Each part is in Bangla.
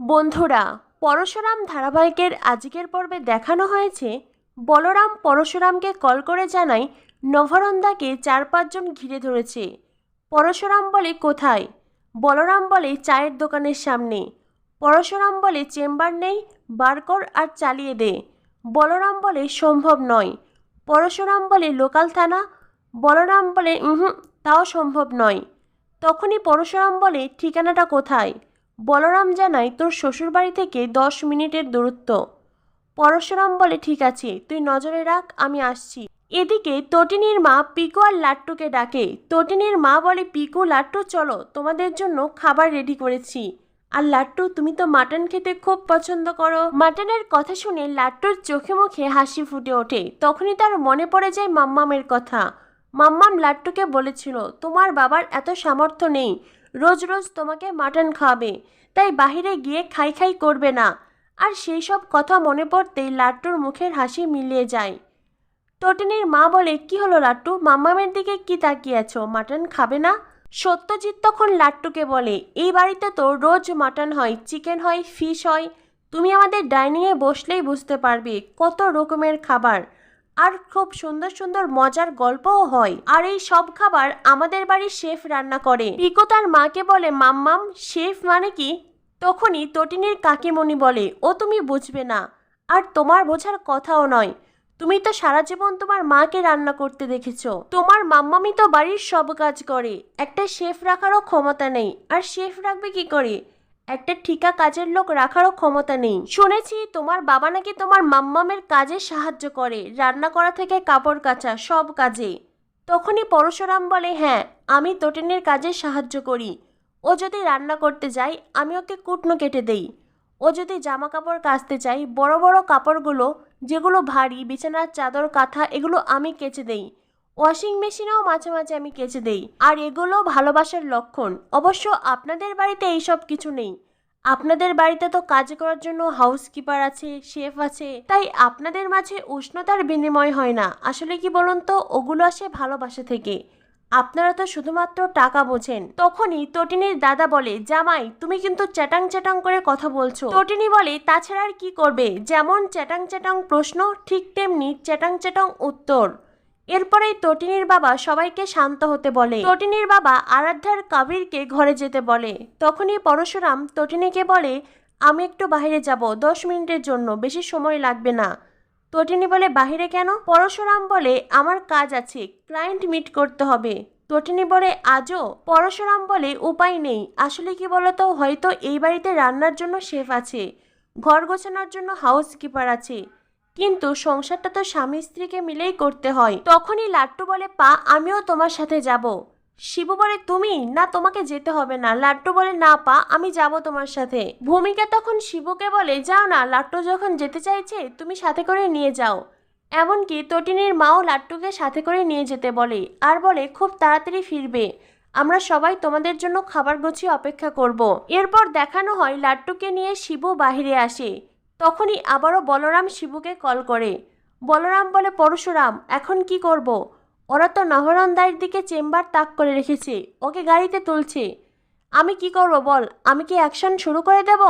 বন্ধুরা, পরশুরাম ধারাবাহিকের আজকের পর্বে দেখানো হয়েছে, বলরাম পরশুরামকে কল করে জানায় নভরন্দাকে চার পাঁচজন ঘিরে ধরেছে। পরশুরাম বলে, কোথায়? বলরাম বলে, চায়ের দোকানের সামনে। পরশুরাম বলে, চেম্বার নেই, বার কর আর চালিয়ে দে। বলরাম বলে, সম্ভব নয়। পরশুরাম বলে, লোকাল থানা? বলরাম বলে হুম তাও সম্ভব নয়। তখনই পরশুরাম বলে, ঠিকানাটা কোথায়? বলরাম জানায়, তোর শ্বশুরবাড়ি থেকে দশ মিনিটের দূরত্ব। পরশুরাম বলে, ঠিক আছে, তুই নজরে রাখ, আমি আসছি। এদিকে তটিনীর মা পিকু আর লাট্টুকে ডাকে। তটিনীর মা বলে, পিকু, লাট্টু, চলো, তোমাদের জন্য খাবার রেডি করেছি। আর লাট্টু, তুমি তো মাটন খেতে খুব পছন্দ করো। মাটনের কথা শুনে লাট্টুর চোখে মুখে হাসি ফুটে ওঠে। তখনই তার মনে পড়ে যায় মাম্মামের কথা। মাম্মাম লাট্টুকে বলেছিল, তোমার বাবার এত সামর্থ্য নেই। রোজ রোজ তোমাকে মাটন খাওয়াবে, তাই বাহিরে গিয়ে খাই খাই করবে না। আর সেই সব কথা মনে পড়তেই লাট্টুর মুখের হাসি মিলিয়ে যায়। তটিনীর মা বলে, কি হলো লাট্টু মাম্মামের দিকে কি তাকিয়ে আছো মাটন খাবে না? সত্যজিৎ তখন লাট্টুকে বলে, এই বাড়িতে তো রোজ মাটন হয়, চিকেন হয়, ফিশ হয়। তুমি আমাদের ডাইনিংয়ে বসলেই বুঝতে পারবে কত রকমের খাবার। আর খুব সুন্দর সুন্দর মজার গল্পও হয়। আর এই সব খাবার আমাদের বাড়ির শেফ রান্না করে। পিকো তার মাকে বলে, মাম্মাম, শেফ মানে কি? তখনই তটিনীর কাকিমণি বলে, ও তুমি বুঝবে না। আর তোমার বোঝার কথাও নয়। তুমি তো সারা জীবন তোমার মাকে রান্না করতে দেখেছ। তোমার মাম্মামি তো বাড়ির সব কাজ করে। একটা শেফ রাখারও ক্ষমতা নেই। আর শেফ রাখবে কি করে? একটা ঠিকা কাজের লোক রাখারও ক্ষমতা নেই। শুনেছি তোমার বাবা নাকি তোমার মাম্মামের কাজে সাহায্য করে, রান্না করা থেকে কাপড় কাচা, সব কাজে। তখনই পরশুরাম বলে হ্যাঁ আমি তোটেনের কাজে সাহায্য করি। ও যদি রান্না করতে যায়, আমি ওকে কুটনো কেটে দেই। ও যদি জামা কাপড় কাচতে চাই, বড় বড় কাপড়গুলো, যেগুলো ভারী, বিছানার চাদর, কাঁথা, এগুলো আমি কেচে দেই। ওয়াশিং মেশিনেও মাঝে মাঝে আমি কেচে দেই। আর এগুলো ভালোবাসার লক্ষণ। অবশ্য আপনাদের বাড়িতে এইসব কিছু নেই। আপনাদের বাড়িতে তো কাজ করার জন্য হাউসকিপার আছে শেফ আছে। তাই আপনাদের মাঝে উষ্ণতার বিনিময় হয় না। আসলে কি বলুন তো, ওগুলো আসে ভালোবাসা থেকে। আপনারা তো শুধুমাত্র টাকা বোঝেন। তখনই তটিনীর দাদা বলে, জামাই, তুমি কিন্তু চ্যাটাং চ্যাটাং করে কথা বলছো। তটিনী বলে, তাছাড়া আর কি করবে? যেমন চ্যাটাং চ্যাটাং প্রশ্ন, ঠিক তেমনি চ্যাটাং চ্যাটাং উত্তর। এরপরেই তটিনীর বাবা সবাইকে শান্ত হতে বলে। তটিনীর বাবা আরাধ্যার কাবিরকে ঘরে যেতে বলে। তখনই পরশুরাম তটিনীকে বলে, আমি একটু বাইরে যাব, দশ মিনিটের জন্য, বেশি সময় লাগবে না। তটিনী বলে, বাহিরে কেন? পরশুরাম বলে, আমার কাজ আছে, ক্লায়েন্ট মিট করতে হবে। তটিনী বলে, আজও? পরশুরাম বলে, উপায় নেই, আসলে কি বলতো, হয়তো এই বাড়িতে রান্নার জন্য শেফ আছে, ঘর গোছানোর জন্য হাউস কিপার আছে। কিন্তু সংসারটা তো স্বামী স্ত্রীকে মিলেই করতে হয়। তখনই লাট্টু বলে, পা, আমিও তোমার সাথে যাব। শিবু বলে, তুমি? না, তোমাকে যেতে হবে না। লাট্টু বলে, না, পা, আমি যাব তোমার সাথে। ভূমিকা তখন শিবুকে বলে, যাও না, লাট্টু যখন যেতে চাইছে, তুমি সাথে করে নিয়ে যাও। এমনকি তটিনীর মাও লাট্টুকে সাথে করে নিয়ে যেতে বলে, আর বলে, খুব তাড়াতাড়ি ফিরবে। আমরা সবাই তোমাদের জন্য খাবার গুছিয়ে অপেক্ষা করব। এরপর দেখানো হয়, লাট্টুকে নিয়ে শিবু বাহিরে আসে। তখনই আবারও বলরাম শিবুকে কল করে। বলরাম বলে, পরশুরাম, এখন কি করব। ওরা তো নহরন্দার দিকে চেম্বার তাক করে রেখেছে, ওকে গাড়িতে তুলছে। আমি কি করব বল? আমি কি অ্যাকশন শুরু করে দেব?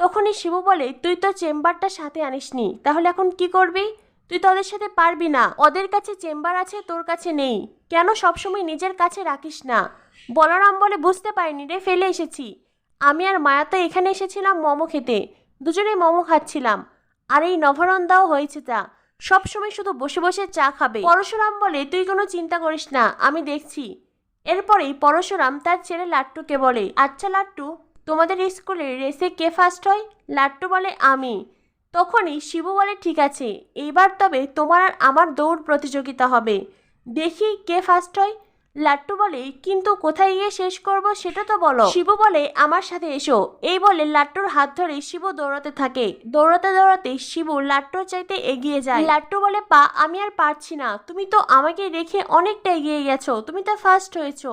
তখনই শিবু বলে, তুই তো চেম্বারটা সাথে আনিসনি, তাহলে এখন কি করবি? তুই তো ওদের সাথে পারবি না, ওদের কাছে চেম্বার আছে, তোর কাছে নেই। কেন সবসময় নিজের কাছে রাখিস না? বলরাম বলে, বুঝতে পারিনি রে, ফেলে এসেছি। আমি আর মায়া তো এখানে এসেছিলাম মোমো খেতে। দুজনেই মোমো খাচ্ছিলাম। আর এই নভরন্দাও হয়েছে তা। সবসময় শুধু বসে বসে চা খাবে। পরশুরাম বলে, তুই কোনো চিন্তা করিস না, আমি দেখছি। এরপরেই পরশুরাম তার ছেলে লাট্টুকে বলে আচ্ছা লাট্টু, তোমাদের স্কুলে রেসে কে ফার্স্ট হয়? লাট্টু বলে, আমি। তখনই শিবু বলে, ঠিক আছে, এইবার তবে তোমার আর আমার দৌড় প্রতিযোগিতা হবে। দেখি কে ফার্স্ট হয়। লাট্টু বলে, কিন্তু কোথায় গিয়ে শেষ করব সেটা তো বলো। শিবু বলে, আমার সাথে এসো। এই বলে লাট্টুর হাত ধরে শিবু দৌড়াতে থাকে। দৌড়াতে দৌড়াতে শিবু লাট্টুর চাইতে এগিয়ে যায়। লাট্টু বলে, পা, আমি আর পারছি না। তুমি তো আমাকে রেখে অনেকটা এগিয়ে গেছো। তুমি তো ফার্স্ট হয়েছো।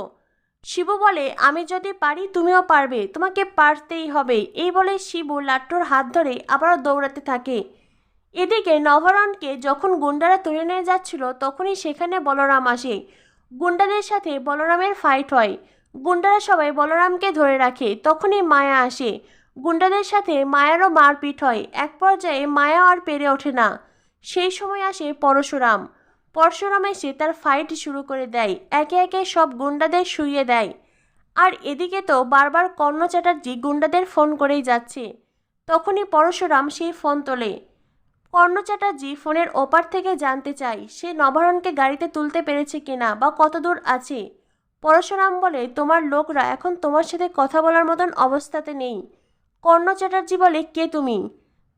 শিবু বলে, আমি যদি পারি, তুমিও পারবে। তোমাকে পারতেই হবে। এই বলে শিবু লাট্টুর হাত ধরে আবারও দৌড়াতে থাকে। এদিকে নভরণকে যখন গুন্ডারা তুলে নিয়ে যাচ্ছিল, তখনই সেখানে বলরাম আসে। গুন্ডাদের সাথে বলরামের ফাইট হয়। গুন্ডারা সবাই বলরামকে ধরে রাখে, তখনই মায়া আসে। গুন্ডাদের সাথে মায়ারও মারপিট হয়, এক পর্যায়ে মায়া আর পেরে ওঠে না। সেই সময় আসে পরশুরাম। পরশুরাম এসে তার ফাইট শুরু করে দেয়, একে একে সব গুন্ডাদের শুইয়ে দেয়। আর এদিকে তো বারবার কর্ণ চ্যাটার্জি গুন্ডাদের ফোন করেই যাচ্ছে। তখনই পরশুরাম সেই ফোন তোলে। কর্ণ চ্যাটার্জি ফোনের ওপার থেকে জানতে চাই, সে নবারণকে গাড়িতে তুলতে পেরেছে কিনা বা কত দূর আছে? পরশুরাম বলে, তোমার লোকরা এখন তোমার সাথে কথা বলার মতন অবস্থাতে নেই। কর্ণ চ্যাটার্জি বলে, কে তুমি?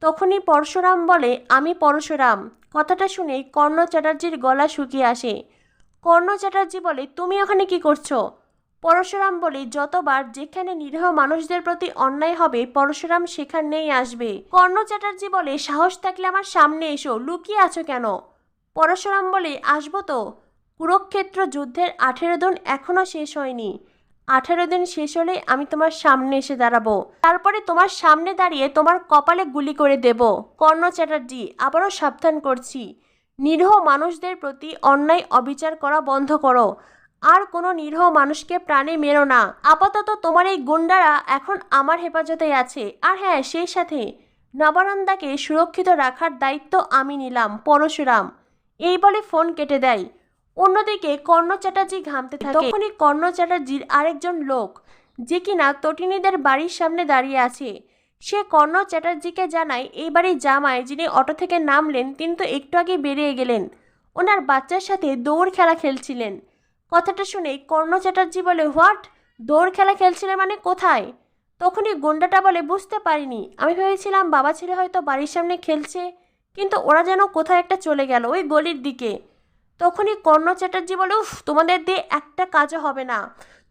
তখনই পরশুরাম বলে, আমি পরশুরাম। কথাটা শুনে কর্ণ চ্যাটার্জির গলা শুকিয়ে আসে। কর্ণ চ্যাটার্জি বলে, তুমি ওখানে কি করছ? পরশুরাম বলে যতবার যেখানে নিরীহ মানুষদের প্রতি অন্যায় হবে, পরশুরাম সেখানেই আসবে। কর্ণ চ্যাটার্জি বলে, সাহস থাকলে আমার সামনে এসো, লুকিয়ে আছো কেন? পরশুরাম বলে, আসব তো। কুরুক্ষেত্র যুদ্ধের আঠেরো দিন এখনও শেষ হয়নি। আঠেরো দিন শেষ হলে আমি তোমার সামনে এসে দাঁড়াবো। তারপরে তোমার সামনে দাঁড়িয়ে তোমার কপালে গুলি করে দেব। কর্ণ চ্যাটার্জি, আবারও সাবধান করছি। নিরীহ মানুষদের প্রতি অন্যায় অবিচার করা বন্ধ করো। আর কোনো নিরীহ মানুষকে প্রাণে মেরো না। আপাতত তোমার এই গুন্ডারা এখন আমার হেফাজতে আছে। আর হ্যাঁ সেই সাথে। নবানন্দাকে সুরক্ষিত রাখার দায়িত্ব আমি নিলাম, পরশুরাম। এই বলে ফোন কেটে দেয়। অন্যদিকে কর্ণ চ্যাটার্জি ঘামতে থাকে। তখনই কর্ণ চ্যাটার্জির আরেকজন লোক, যে কিনা তটিনীদের বাড়ির সামনে দাঁড়িয়ে আছে। সে কর্ণ চ্যাটার্জিকে জানায় এই বাড়ির জামাই যিনি অটো থেকে নামলেন, তিনি তো একটু আগে বেরিয়ে গেলেন। ওনার বাচ্চার সাথে দৌড় খেলা খেলছিলেন। কথাটা শুনে কর্ণ চ্যাটার্জি বলে, হোয়াট? দৌড় খেলা খেলছিলে মানে কোথায়? তখনই গুন্ডাটা বলে, বুঝতে পারিনি। আমি ভেবেছিলাম বাবা ছেলে হয়তো বাড়ির সামনে খেলছে, কিন্তু ওরা যেন কোথায় একটা চলে গেল, ওই গলির দিকে। তখনই কর্ণ চ্যাটার্জি বলে, উফ, তোমাদের দিয়ে একটা কাজও হবে না।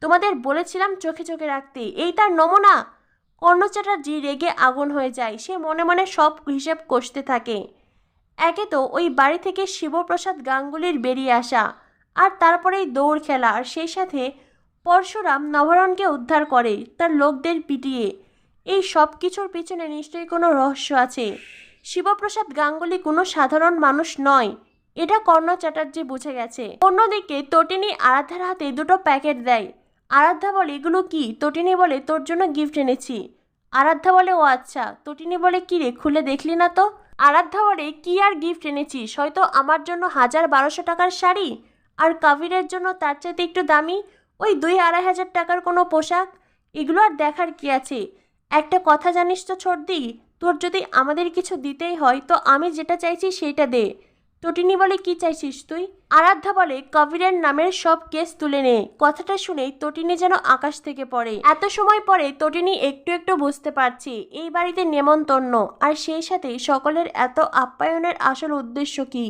তোমাদের বলেছিলাম চোখে চোখে রাখতে। এই তার নমুনা? কর্ণ চ্যাটার্জি রেগে আগুন হয়ে যায়। সে মনে মনে সব হিসেব কষতে থাকে। একে তো ওই বাড়ি থেকে শিবপ্রসাদ গাঙ্গুলির বেরিয়ে আসা। আর তারপরেই দৌড় খেলা আর সেই সাথে পরশুরাম নবরণকে উদ্ধার করে তার লোকদের পিটিয়ে। এই সব কিছুর পিছনে নিশ্চয়ই কোনো রহস্য আছে। শিবপ্রসাদ গাঙ্গুলি কোনো সাধারণ মানুষ নয়, এটা কর্ণ চ্যাটার্জি বুঝে গেছে। অন্যদিকে তটিনী আরাধ্যার হাতে দুটো প্যাকেট দেয়। আরাধ্যা বলে, এগুলো কি? তটিনী বলে, তোর জন্য গিফট এনেছি। আরাধ্যা বলে, ও আচ্ছা তটিনী বলে, কি রে, খুলে দেখলি না তো? আরাধ্যা বলে, কি আর গিফট এনেছিস? হয়তো আমার জন্য হাজার বারোশো টাকার শাড়ি? আর কাবিরের জন্য তার চাইতে একটু দামি? ওই দুই আড়াই হাজার টাকার কোনো পোশাক? এগুলো আর দেখার কি আছে? একটা কথা জানিস তো ছোটদি তোর যদি আমাদের কিছু দিতেই হয়, তো আমি যেটা চাইছি সেইটা দে। তটিনী বলে, কি চাইছিস তুই? আরাধ্যা বলে, কবিরের নামের সব কেস তুলে নে। কথাটা শুনেই তটিনী যেন আকাশ থেকে পড়ে। এত সময় পরে তটিনী একটু একটু বুঝতে পারছি, এই বাড়িতে নেমন্তন্ন। আর সেই সাথে সকলের এত আপ্যায়নের আসল উদ্দেশ্য কি?